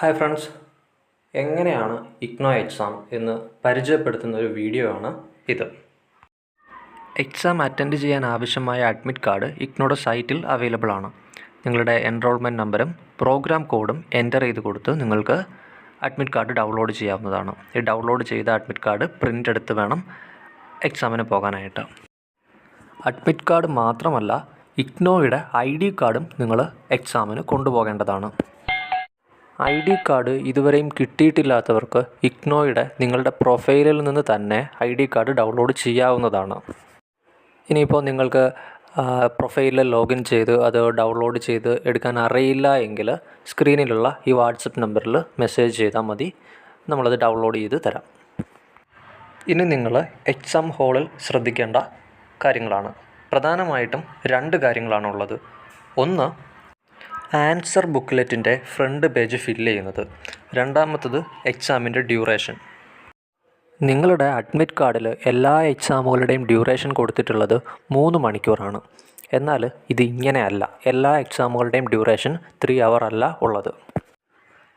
Hi friends എങ്ങനെയാണ് IGNOU exam എന്ന് പരിചയപ്പെടുത്തുന്ന ഒരു വീഡിയോ ആണ് ഇത്. എക്സാം അറ്റൻഡ് ചെയ്യാൻ ആവശ്യമായ അഡ്മിറ്റ് കാർഡ് ഇഗ്നോയുടെ സൈറ്റിൽ അവൈലബിൾ ആണ്. നിങ്ങളുടെ എൻറോൾമെന്റ് നമ്പറും പ്രോഗ്രാം കോഡും എന്റർ ചെയ്ത് കൊടുത്ത് നിങ്ങൾക്ക് അഡ്മിറ്റ് കാർഡ് ഡൗൺലോഡ് ചെയ്യാവുന്നതാണ്. ഈ ഡൗൺലോഡ് ചെയ്ത അഡ്മിറ്റ് കാർഡ് പ്രിന്റ് എടുത്ത് വേണം എക്സാമിന് പോകാനായിട്ട്. അഡ്മിറ്റ് കാർഡ് മാത്രമല്ല ഇഗ്നോയുടെ ഐ ഡി കാർഡും നിങ്ങൾ എക്സാമിന് കൊണ്ടുപോകേണ്ടതാണ്. ഐ ഡി കാർഡ് ഇതുവരെയും കിട്ടിയിട്ടില്ലാത്തവർക്ക് ഇഗ്നോയുടെ നിങ്ങളുടെ പ്രൊഫൈലിൽ നിന്ന് തന്നെ ഐ ഡി കാർഡ് ഡൗൺലോഡ് ചെയ്യാവുന്നതാണ്. ഇനിയിപ്പോൾ നിങ്ങൾക്ക് പ്രൊഫൈലിൽ ലോഗിൻ ചെയ്ത് അത് ഡൗൺലോഡ് ചെയ്ത് എടുക്കാൻ അറിയില്ല എങ്കിൽ സ്ക്രീനിലുള്ള ഈ വാട്സപ്പ് നമ്പറിൽ മെസ്സേജ് ചെയ്താൽ മതി. നമ്മളത് ഡൗൺലോഡ് ചെയ്ത് തരാം. ഇനി നിങ്ങൾ എക്സാം ഹോളിൽ ശ്രദ്ധിക്കേണ്ട കാര്യങ്ങളാണ്. പ്രധാനമായിട്ടും രണ്ട് കാര്യങ്ങളാണുള്ളത് ഒന്ന് ആൻസർ ബുക്ക്ലെറ്റിന്റെ ഫ്രണ്ട് പേജ് ഫില്ല് ചെയ്യുന്നത്. രണ്ടാമത്തത് എക്സാമിന്റെ ഡ്യൂറേഷൻ. നിങ്ങളുടെ അഡ്മിറ്റ് കാർഡിൽ എല്ലാ എക്സാമുകളുടെയും ഡ്യൂറേഷൻ കൊടുത്തിട്ടുള്ളത് മൂന്ന് മണിക്കൂറാണ്. എന്നാൽ ഇത് ഇങ്ങനെയല്ല എല്ലാ എക്സാമുകളുടെയും ഡ്യൂറേഷൻ ത്രീ അവർ അല്ല ഉള്ളത്.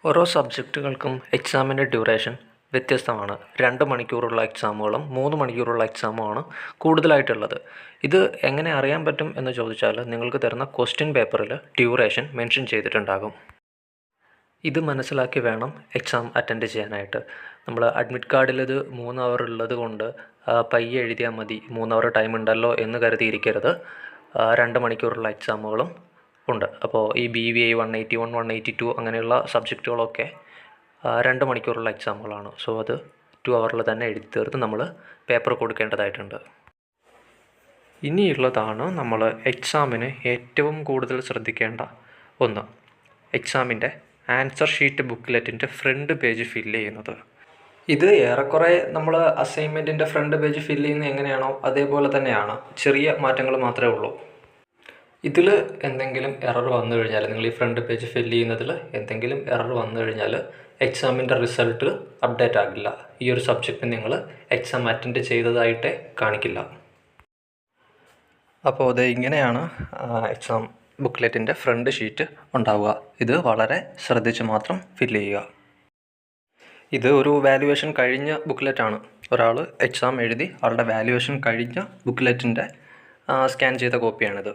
ഓരോ സബ്ജക്റ്റുകൾക്കും എക്സാമിന്റെ ഡ്യൂറേഷൻ വ്യത്യസ്തമാണ്. രണ്ട് മണിക്കൂറുള്ള എക്സാമുകളും മൂന്ന് മണിക്കൂറുള്ള എക്സാമുമാണ് കൂടുതലായിട്ടുള്ളത്. ഇത് എങ്ങനെ അറിയാൻ പറ്റും എന്ന് ചോദിച്ചാൽ നിങ്ങൾക്ക് തരുന്ന ക്വസ്റ്റ്യൻ പേപ്പറിൽ ഡ്യൂറേഷൻ മെൻഷൻ ചെയ്തിട്ടുണ്ടാകും. ഇത് മനസ്സിലാക്കി വേണം എക്സാം അറ്റൻഡ് ചെയ്യാനായിട്ട്. നമ്മൾ അഡ്മിറ്റ് കാർഡിൽ ഇത് മൂന്ന് അവർ ഉള്ളത് കൊണ്ട് പയ്യെ എഴുതിയാൽ മതി. മൂന്ന് അവർ ടൈം ഉണ്ടല്ലോ എന്ന് കരുതിയിരിക്കരുത്. രണ്ട് മണിക്കൂറുള്ള എക്സാമുകളും ഉണ്ട്. അപ്പോൾ ഈ B V I one eighty one one eighty two അങ്ങനെയുള്ള സബ്ജക്റ്റുകളൊക്കെ രണ്ട് മണിക്കൂറുള്ള എക്സാമുകളാണ്. സോ അത് ടു അവറിൽ തന്നെ എഴുതി തീർത്ത് നമ്മൾ പേപ്പർ കൊടുക്കേണ്ടതായിട്ടുണ്ട്. ഇനിയുള്ളതാണ് നമ്മൾ എക്സാമിന് ഏറ്റവും കൂടുതൽ ശ്രദ്ധിക്കേണ്ട ഒന്ന്. എക്സാമിന്റെ ആൻസർ ഷീറ്റ് ബുക്ക്ലെറ്റിന്റെ ഫ്രണ്ട് പേജ് ഫില്ല് ചെയ്യുന്നത്. ഇത് ഏറെക്കുറെ നമ്മൾ അസൈൻമെന്റിന്റെ ഫ്രണ്ട് പേജ് ഫില്ല് ചെയ്യുന്നത് എങ്ങനെയാണോ അതേപോലെ തന്നെയാണ്. ചെറിയ മാറ്റങ്ങൾ മാത്രമേ ഉള്ളൂ. ഇതിൽ എന്തെങ്കിലും എറർ വന്നു കഴിഞ്ഞാൽ നിങ്ങൾ ഈ ഫ്രണ്ട് പേജ് ഫില്ല് ചെയ്യുന്നതിൽ എന്തെങ്കിലും എറർ വന്നു കഴിഞ്ഞാൽ എക്സാമിന്റെ റിസൾട്ട് അപ്ഡേറ്റ് ആകില്ല. ഈ ഒരു സബ്ജക്റ്റ് നിങ്ങൾ എക്സാം അറ്റൻഡ് ചെയ്തതായിട്ടേ കാണിക്കില്ല. അപ്പോൾ അത് ഇങ്ങനെയാണ് എക്സാം ബുക്ക്ലെറ്റിന്റെ ഫ്രണ്ട് ഷീറ്റ് ഉണ്ടാവുക. ഇത് വളരെ ശ്രദ്ധിച്ച് മാത്രം ഫില്ല് ചെയ്യുക. ഇത് ഒരു വാല്യുവേഷൻ കഴിഞ്ഞ ബുക്ക്ലെറ്റാണ് ഒരാൾ എക്സാം എഴുതി ആളുടെ വാല്യുവേഷൻ കഴിഞ്ഞ ബുക്ക്ലെറ്റിന്റെ സ്കാൻ ചെയ്ത കോപ്പിയാണിത്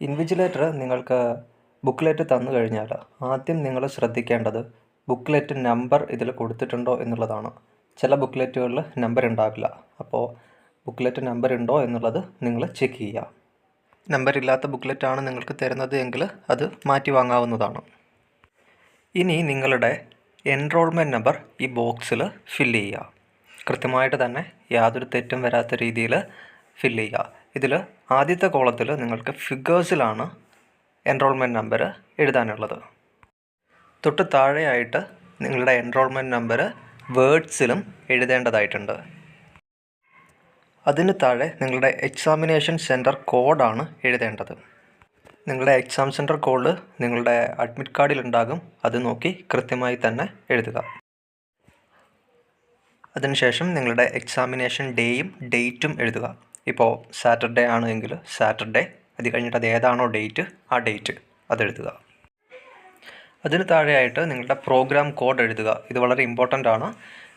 ഇൻവിജിലേറ്റർ നിങ്ങൾക്ക് ബുക്ക്ലെറ്റ് തന്നു കഴിഞ്ഞാൽ ആദ്യം നിങ്ങൾ ശ്രദ്ധിക്കേണ്ടത് ബുക്ക്ലെറ്റ് നമ്പർ ഇതിൽ കൊടുത്തിട്ടുണ്ടോ എന്നുള്ളതാണ്. ചില ബുക്ക്ലെറ്റുകളിൽ നമ്പർ ഉണ്ടാവില്ല. അപ്പോൾ ബുക്ക്ലെറ്റ് നമ്പർ ഉണ്ടോ എന്നുള്ളത് നിങ്ങൾ ചെക്ക് ചെയ്യുക. നമ്പർ ഇല്ലാത്ത ബുക്ക്ലെറ്റാണ് നിങ്ങൾക്ക് തരുന്നത് എങ്കിൽ അത് മാറ്റി വാങ്ങാവുന്നതാണ്. ഇനി നിങ്ങളുടെ എൻറോൾമെന്റ് നമ്പർ ഈ ബോക്സിൽ ഫില്ല് ചെയ്യുക. കൃത്യമായിട്ട് തന്നെ യാതൊരു തെറ്റും വരാത്ത രീതിയിൽ ഫില്ല് ചെയ്യുക. ഇതിൽ ആദ്യത്തെ കോളത്തിൽ നിങ്ങൾക്ക് ഫിഗേഴ്സിലാണ് എൻറോൾമെന്റ് നമ്പർ എഴുതാനുള്ളത്. തൊട്ട് താഴെയായിട്ട് നിങ്ങളുടെ എൻറോൾമെന്റ് നമ്പർ വേർഡ്സിലും എഴുതേണ്ടതായിട്ടുണ്ട്. അതിന് താഴെ നിങ്ങളുടെ എക്സാമിനേഷൻ സെന്റർ കോഡാണ് എഴുതേണ്ടത്. നിങ്ങളുടെ എക്സാം സെന്റർ കോഡ് നിങ്ങളുടെ അഡ്മിറ്റ് കാർഡിൽ ഉണ്ടാകും. അത് നോക്കി കൃത്യമായി തന്നെ എഴുതുക. അതിനുശേഷം നിങ്ങളുടെ എക്സാമിനേഷൻ ഡേയും ഡേറ്റും എഴുതുക. ഇപ്പോൾ സാറ്റർഡേ ആണെങ്കിൽ സാറ്റർഡേ അത് കഴിഞ്ഞിട്ട് അത് ഏതാണോ ഡേറ്റ് ആ ഡേറ്റ് അതെഴുതുക അതിന് താഴെയായിട്ട് നിങ്ങളുടെ പ്രോഗ്രാം കോഡ് എഴുതുക. ഇത് വളരെ ഇമ്പോർട്ടന്റ് ആണ്.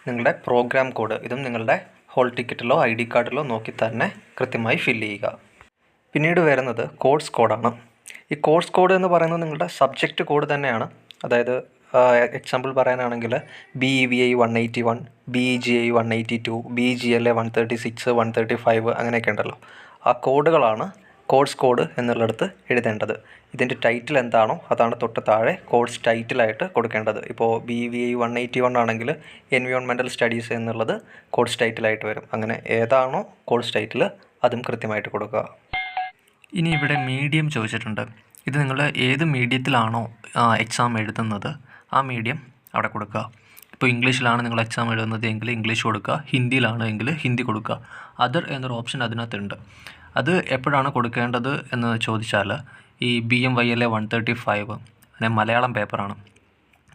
നിങ്ങളുടെ പ്രോഗ്രാം കോഡ് ഇതും നിങ്ങളുടെ ഹോൾ ടിക്കറ്റിലോ ഐ ഡി കാർഡിലോ നോക്കി തന്നെ കൃത്യമായി ഫില്ല് ചെയ്യുക. പിന്നീട് വരുന്നത് കോഴ്സ് കോഡാണ് ഈ കോഴ്സ് കോഡ് എന്ന് പറയുന്നത് നിങ്ങളുടെ സബ്ജക്റ്റ് കോഡ് തന്നെയാണ്. അതായത് എക്സാമ്പിൾ പറയാനാണെങ്കിൽ B V I one eighty one B G I one eighty two B G L A one thirty six one thirty five അങ്ങനെയൊക്കെ ഉണ്ടല്ലോ. ആ കോഡുകളാണ് കോഴ്സ് കോഡ് എന്നുള്ളിടത്ത് എഴുതേണ്ടത്. ഇതിന്റെ ടൈറ്റിൽ എന്താണോ അതാണ് തൊട്ട് താഴെ കോഴ്സ് ടൈറ്റിലായിട്ട് കൊടുക്കേണ്ടത്. ഇപ്പോൾ B V I one eighty one ആണെങ്കിൽ എൻവിയോൺമെന്റൽ സ്റ്റഡീസ് എന്നുള്ളത് കോഴ്സ് ടൈറ്റിലായിട്ട് വരും. അങ്ങനെ ഏതാണോ കോഴ്സ് ടൈറ്റിൽ അതും കൃത്യമായിട്ട് കൊടുക്കുക. ഇനി ഇവിടെ മീഡിയം ചോദിച്ചിട്ടുണ്ട്. ഇത് നിങ്ങൾ ഏത് മീഡിയത്തിലാണോ എക്സാം എഴുതുന്നത് ആ മീഡിയം അവിടെ കൊടുക്കുക. ഇപ്പോൾ ഇംഗ്ലീഷിലാണ് നിങ്ങൾ എക്സാം എഴുതുന്നത് എങ്കിൽ ഇംഗ്ലീഷ് കൊടുക്കുക. ഹിന്ദിയിലാണ് എങ്കിൽ ഹിന്ദി കൊടുക്കുക. അതർ എന്നൊരു ഓപ്ഷൻ അതിനകത്തുണ്ട്. അത് എപ്പോഴാണ് കൊടുക്കേണ്ടത് എന്ന് ചോദിച്ചാൽ ഈ B M Y L A one thirty five അങ്ങനെ മലയാളം പേപ്പറാണ്.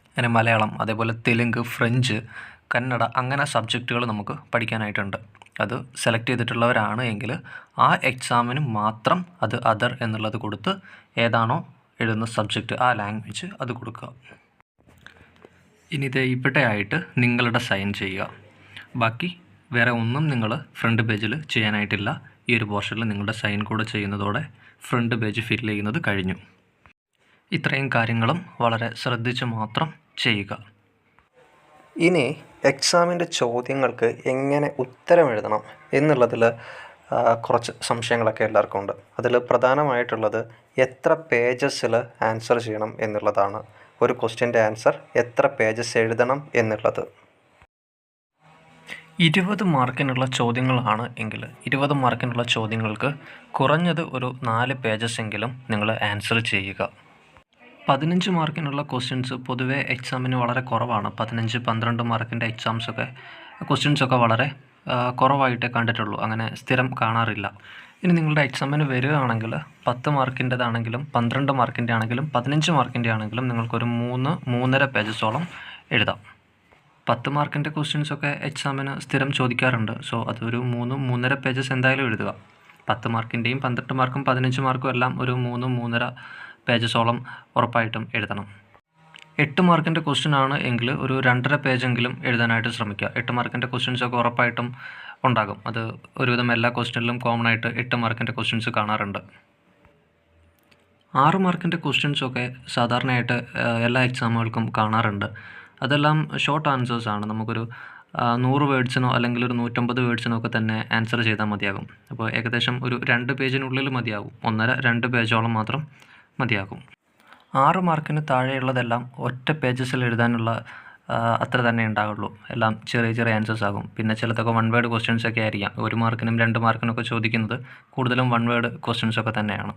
അങ്ങനെ മലയാളം അതേപോലെ തെലുങ്ക് ഫ്രഞ്ച് കന്നഡ അങ്ങനെ സബ്ജക്റ്റുകൾ നമുക്ക് പഠിക്കാനായിട്ടുണ്ട്. അത് സെലക്ട് ചെയ്തിട്ടുള്ളവരാണ് എങ്കിൽ ആ എക്സാമിന് മാത്രം അത് അതർ എന്നുള്ളത് കൊടുത്ത് ഏതാണോ എഴുതുന്ന സബ്ജക്റ്റ് ആ ലാംഗ്വേജ് അത് കൊടുക്കുക. ഇനി ഇത് ഇവിടെയായിട്ട് നിങ്ങളുടെ സൈൻ ചെയ്യുക. ബാക്കി വേറെ ഒന്നും നിങ്ങൾ ഫ്രണ്ട് പേജിൽ ചെയ്യാനായിട്ടില്ല. ഈ ഒരു പോർഷനിൽ നിങ്ങളുടെ സൈൻ കോഡ് ചെയ്യുന്നതോടെ ഫ്രണ്ട് പേജ് ഫില്ല് ചെയ്യുന്നത് കഴിഞ്ഞു. ഇത്രയും കാര്യങ്ങളും വളരെ ശ്രദ്ധിച്ച് മാത്രം ചെയ്യുക. ഇനി എക്സാമിന്റെ ചോദ്യങ്ങൾക്ക് എങ്ങനെ ഉത്തരം എഴുതണം എന്നുള്ളതിൽ കുറച്ച് സംശയങ്ങളൊക്കെ എല്ലാവർക്കും ഉണ്ട്. അതിൽ പ്രധാനമായിട്ടുള്ളത് എത്ര പേജസിൽ ആൻസർ ചെയ്യണം എന്നുള്ളതാണ്. ഒരു ക്വസ്റ്റ്യന്റെ ആൻസർ എത്ര പേജസ് എഴുതണം എന്നുള്ളത്. ഇരുപത് മാർക്കിനുള്ള ചോദ്യങ്ങളാണ് എങ്കിൽ ഇരുപത് മാർക്കിനുള്ള ചോദ്യങ്ങൾക്ക് കുറഞ്ഞത് ഒരു നാല് പേജസ് എങ്കിലും നിങ്ങൾ ആൻസർ ചെയ്യുക. പതിനഞ്ച് മാർക്കിനുള്ള ക്വസ്റ്റ്യൻസ് പൊതുവേ എക്സാമിന് വളരെ കുറവാണ്. പതിനഞ്ച് പന്ത്രണ്ട് മാർക്കിന്റെ എക്സാംസൊക്കെ ക്വസ്റ്റ്യൻസൊക്കെ വളരെ കുറവായിട്ടേ കണ്ടിട്ടുള്ളൂ. അങ്ങനെ സ്ഥിരം കാണാറില്ല. ഇനി നിങ്ങളുടെ എക്സാമിന് വരികയാണെങ്കിൽ പത്ത് മാർക്കിന്റെതാണെങ്കിലും പന്ത്രണ്ട് മാർക്കിന്റെ ആണെങ്കിലും പതിനഞ്ച് മാർക്കിന്റെ ആണെങ്കിലും നിങ്ങൾക്കൊരു മൂന്ന് മൂന്നര പേജസോളം എഴുതാം. പത്ത് മാർക്കിന്റെ ക്വസ്റ്റ്യൻസൊക്കെ എക്സാമിന് സ്ഥിരം ചോദിക്കാറുണ്ട്. സോ അതൊരു മൂന്ന് മൂന്നര പേജസ് എന്തായാലും എഴുതുക. പത്ത് മാർക്കിന്റെയും പന്ത്രണ്ട് മാർക്കും പതിനഞ്ച് മാർക്കും എല്ലാം ഒരു മൂന്ന് മൂന്നര പേജസോളം ഉറപ്പായിട്ടും എഴുതണം. എട്ട് മാർക്കിന്റെ ക്വസ്റ്റ്യൻ ആണ് എങ്കിൽ ഒരു രണ്ടര പേജെങ്കിലും എഴുതാനായിട്ട് ശ്രമിക്കുക. എട്ട് മാർക്കിന്റെ ക്വസ്റ്റ്യൻസ് ഒക്കെ ഉറപ്പായിട്ടും ഉണ്ടാകും. അത് ഒരുവിധം എല്ലാ ക്വസ്റ്റ്യനിലും കോമൺ ആയിട്ട് എട്ട് മാർക്കിന്റെ ക്വസ്റ്റ്യൻസ് കാണാറുണ്ട്. ആറ് മാർക്കിന്റെ ക്വസ്റ്റ്യൻസൊക്കെ സാധാരണയായിട്ട് എല്ലാ എക്സാമുകൾക്കും കാണാറുണ്ട്. അതെല്ലാം ഷോർട്ട് ആൻസേഴ്സ് ആണ്. നമുക്കൊരു നൂറ് വേർഡ്സിനോ അല്ലെങ്കിൽ ഒരു നൂറ്റമ്പത് വേർഡ്സിനോ ഒക്കെ തന്നെ ആൻസർ ചെയ്താൽ മതിയാകും. അപ്പോൾ ഏകദേശം ഒരു രണ്ട് പേജിനുള്ളിൽ മതിയാകും. ഒന്നര രണ്ട് പേജോളം മാത്രം മതിയാകും. ആറ് മാർക്കിന് താഴെയുള്ളതെല്ലാം ഒറ്റ പേജസിൽ എഴുതാനുള്ള അത്ര തന്നെ ഉണ്ടാകുള്ളൂ എല്ലാം ചെറിയ ചെറിയ ആൻസേഴ്സ് ആകും. പിന്നെ ചിലതൊക്കെ വൺ വേർഡ് ക്വസ്റ്റ്യൻസ് ഒക്കെ ആയിരിക്കാം. ഒരു മാർക്കിനും രണ്ട് മാർക്കിനൊക്കെ ചോദിക്കുന്നത് കൂടുതലും വൺ വേർഡ് ക്വസ്റ്റ്യൻസ് ഒക്കെ തന്നെയാണ്.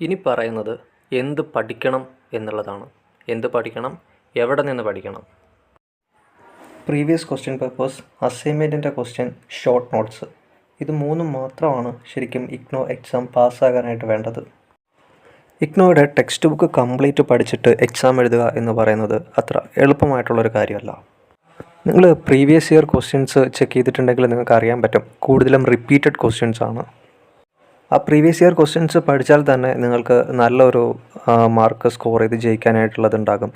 ഇനി പറയുന്നത് എന്ത് പഠിക്കണം എന്നുള്ളതാണ്. എന്ത് പഠിക്കണം? എവിടെ നിന്ന് പഠിക്കണം? പ്രീവിയസ് ക്വസ്റ്റ്യൻ പേപ്പേഴ്സ് അസൈൻമെന്റിന്റെ ക്വസ്റ്റ്യൻ ഷോർട്ട് നോട്ട്സ് ഇത് മൂന്നും മാത്രമാണ് ശരിക്കും ഇഗ്നോ എക്സാം പാസ്സാകാനായിട്ട് വേണ്ടത്. ഇഗ്നോയുടെ ടെക്സ്റ്റ് ബുക്ക് കംപ്ലീറ്റ് പഠിച്ചിട്ട് എക്സാം എഴുതുക എന്ന് പറയുന്നത് അത്ര എളുപ്പമായിട്ടുള്ളൊരു കാര്യമല്ല. നിങ്ങൾ പ്രീവിയസ് ഇയർ ക്വസ്റ്റ്യൻസ് ചെക്ക് ചെയ്തിട്ടുണ്ടെങ്കിൽ നിങ്ങൾക്ക് അറിയാൻ പറ്റും. കൂടുതലും റിപ്പീറ്റഡ് ക്വസ്റ്റ്യൻസ് ആണ്. ആ പ്രീവിയസ് ഇയർ ക്വസ്റ്റ്യൻസ് പഠിച്ചാൽ തന്നെ നിങ്ങൾക്ക് നല്ലൊരു മാർക്ക് സ്കോർ ചെയ്ത് ജയിക്കാനായിട്ടുള്ളതുണ്ടാകും.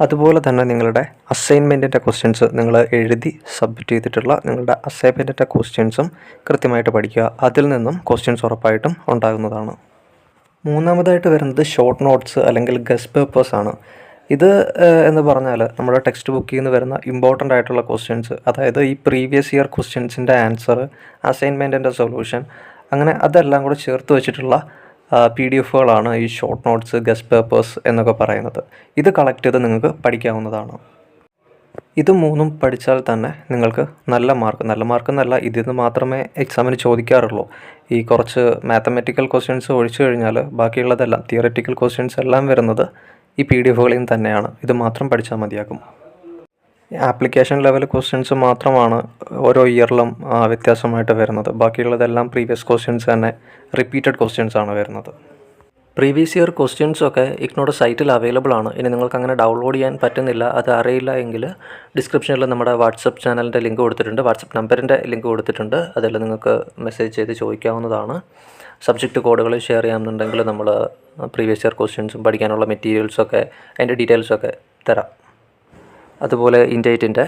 അതുപോലെ തന്നെ നിങ്ങളുടെ അസൈൻമെന്റിന്റെ ക്വസ്റ്റ്യൻസ് നിങ്ങൾ എഴുതി സബ്മിറ്റ് ചെയ്തിട്ടുള്ള നിങ്ങളുടെ അസൈൻമെന്റിന്റെ ക്വസ്റ്റ്യൻസും കൃത്യമായിട്ട് പഠിക്കുക. അതിൽ നിന്നും ക്വസ്റ്റ്യൻസ് ഉറപ്പായിട്ടും ഉണ്ടാകുന്നതാണ്. മൂന്നാമതായിട്ട് വരുന്നത് ഷോർട്ട് നോട്ട്സ് അല്ലെങ്കിൽ ഗസ് പേപ്പേഴ്സ് ആണ്. ഇത് എന്ന് പറഞ്ഞാൽ നമ്മുടെ ടെക്സ്റ്റ് ബുക്കിൽ നിന്ന് വരുന്ന ഇമ്പോർട്ടന്റ് ആയിട്ടുള്ള ക്വസ്റ്റ്യൻസ് അതായത് ഈ പ്രീവിയസ് ഇയർ ക്വസ്റ്റ്യൻസിന്റെ ആൻസർ അസൈൻമെന്റിന്റെ സൊല്യൂഷൻ അങ്ങനെ അതെല്ലാം കൂടെ ചേർത്ത് വെച്ചിട്ടുള്ള പി ഡി എഫുകളാണ് ഈ ഷോർട്ട് നോട്ട്സ് ഗസ്റ്റ് പേപ്പേഴ്സ് എന്നൊക്കെ പറയുന്നത്. ഇത് കളക്ട് ചെയ്ത് നിങ്ങൾക്ക് പഠിക്കാവുന്നതാണ്. ഇത് മൂന്നും പഠിച്ചാൽ തന്നെ നിങ്ങൾക്ക് നല്ല മാർക്ക് നല്ല മാർക്ക് എന്നല്ല ഇതിൽ നിന്ന് മാത്രമേ എക്സാമിന് ചോദിക്കാറുള്ളൂ. ഈ കുറച്ച് മാത്തമെറ്റിക്കൽ ക്വസ്റ്റ്യൻസ് ഒഴിച്ചു കഴിഞ്ഞാൽ ബാക്കിയുള്ളതെല്ലാം തിയററ്റിക്കൽ ക്വസ്റ്റ്യൻസ് എല്ലാം വരുന്നത് ഈ പി ഡി എഫുകളിൽ നിന്ന് തന്നെയാണ്. ഇത് മാത്രം പഠിച്ചാൽ മതിയാകും. ആപ്ലിക്കേഷൻ ലെവൽ ക്വസ്റ്റ്യൻസ് മാത്രമാണ് ഓരോ ഇയറിലും വ്യത്യാസമായിട്ട് വരുന്നത്. ബാക്കിയുള്ളതെല്ലാം പ്രീവിയസ് ക്വസ്റ്റ്യൻസ് തന്നെ റിപ്പീറ്റഡ് ക്വസ്റ്റ്യൻസ് ആണ് വരുന്നത്. പ്രീവിയസ് ഇയർ ക്വസ്റ്റ്യൻസ് ഒക്കെ ഇഗ്നോയുടെ സൈറ്റിൽ അവൈലബിൾ ആണ്. ഇനി നിങ്ങൾക്ക് അങ്ങനെ ഡൗൺലോഡ് ചെയ്യാൻ പറ്റുന്നില്ല അത് അറിയില്ല എങ്കിൽ ഡിസ്ക്രിപ്ഷനിൽ നമ്മുടെ വാട്സപ്പ് ചാനലിന്റെ ലിങ്ക് കൊടുത്തിട്ടുണ്ട് വാട്സപ്പ് നമ്പറിന്റെ ലിങ്ക് കൊടുത്തിട്ടുണ്ട്. അതിൽ നിങ്ങൾക്ക് മെസ്സേജ് ചെയ്ത് ചോദിക്കാവുന്നതാണ്. സബ്ജക്റ്റ് കോഡുകൾ ഷെയർ ചെയ്യാമെന്നുണ്ടെങ്കിൽ നമ്മൾ പ്രീവിയസ് ഇയർ ക്വസ്റ്റ്യൻസും പഠിക്കാനുള്ള മെറ്റീരിയൽസൊക്കെ അതിന്റെ ഡീറ്റെയിൽസൊക്കെ തരാം. അതുപോലെ ഇൻഡേറ്റിന്റെ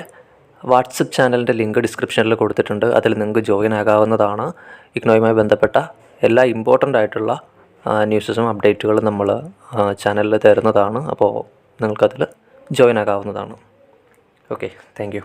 വാട്സപ്പ് ചാനലിന്റെ ലിങ്ക് ഡിസ്ക്രിപ്ഷനിൽ കൊടുത്തിട്ടുണ്ട്. അതിൽ നിങ്ങൾക്ക് ജോയിൻ ആകാവുന്നതാണ്. ഇഗ്നോയുമായി ബന്ധപ്പെട്ട എല്ലാ ഇമ്പോർട്ടന്റ് ആയിട്ടുള്ള ന്യൂസസും അപ്ഡേറ്റുകളും നമ്മൾ ചാനലിൽ തരുന്നതാണ്. അപ്പോൾ നിങ്ങൾക്കതിൽ ജോയിൻ ആകാവുന്നതാണ്. Okay thank